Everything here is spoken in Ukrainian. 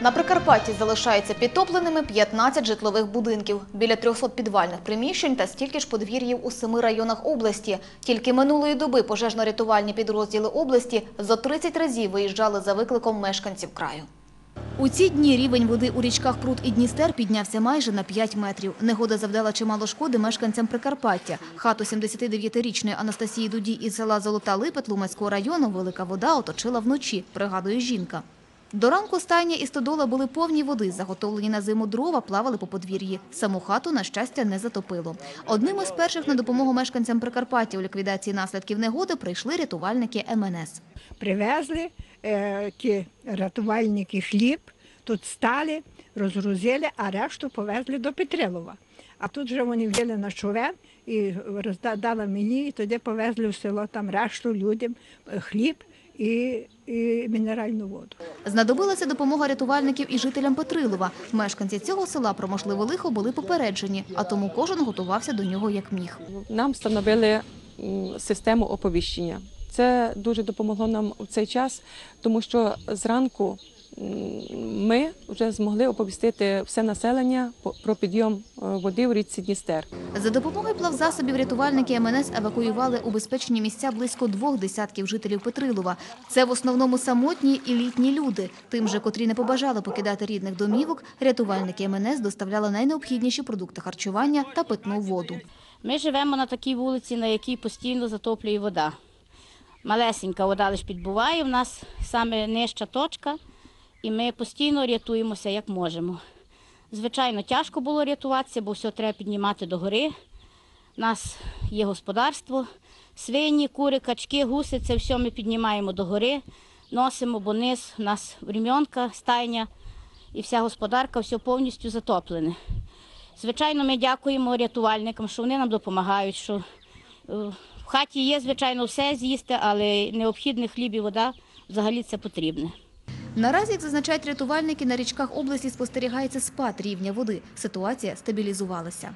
На Прикарпатті залишаються підтопленими 15 житлових будинків, біля 300 підвальних приміщень та стільки ж подвір'їв у семи районах області. Тільки минулої доби пожежно-рятувальні підрозділи області зо 30 разів виїжджали за викликом мешканців краю. У ці дні рівень води у річках Прут і Дністер піднявся майже на 5 метрів. Негода завдала чимало шкоди мешканцям Прикарпаття. Хату 79-річної Анастасії Дуді із села Золота Липет Лумацького району велика вода оточила вночі, пригадує жінка. До ранку стайня і стодола були повні води, заготовлені на зиму дрова плавали по подвір'ї. Саму хату, на щастя, не затопило. Одним із перших на допомогу мешканцям Прикарпаття у ліквідації наслідків негоди прийшли рятувальники МНС. Привезли е, ті рятувальники хліб, тут стали, розгрузили, а решту повезли до Петрилова. А тут вже вони взяли на човен і роздали мені, і тоді повезли в село там решту людям е, хліб і, і мінеральну воду. Знадобилася допомога рятувальників і жителям Петрилова. Мешканці цього села про можливе лихо були попереджені, а тому кожен готувався до нього як міг. Нам встановили систему оповіщення. Це дуже допомогло нам в цей час, тому що зранку ми вже змогли оповістити все населення про підйом е, води в річці Дністер. За допомогою плавзасобів рятувальники МНС евакуювали у безпечні місця близько двох десятків жителів Петрилова. Це в основному самотні і літні люди. Тим же, котрі не побажали покидати рідних домівок, рятувальники МНС доставляли найнеобхідніші продукти харчування та питну воду. Ми живемо на такій вулиці, на якій постійно затоплює вода. Малесенька вода лише підбуває, в нас саме нижча точка, і ми постійно рятуємося як можемо. Звичайно, тяжко було рятуватися, бо все треба піднімати до гори. У нас є господарство, свині, кури, качки, гуси, це все ми піднімаємо до гори, носимо, бо низ у нас рім'янка, стайня і вся господарка, все повністю затоплене. Звичайно, ми дякуємо рятувальникам, що вони нам допомагають. Що е, в хаті є, звичайно, все з'їсти, але необхідний хліб і вода взагалі це потрібне. Наразі, як зазначають рятувальники, на річках області спостерігається спад рівня води. Ситуація стабілізувалася.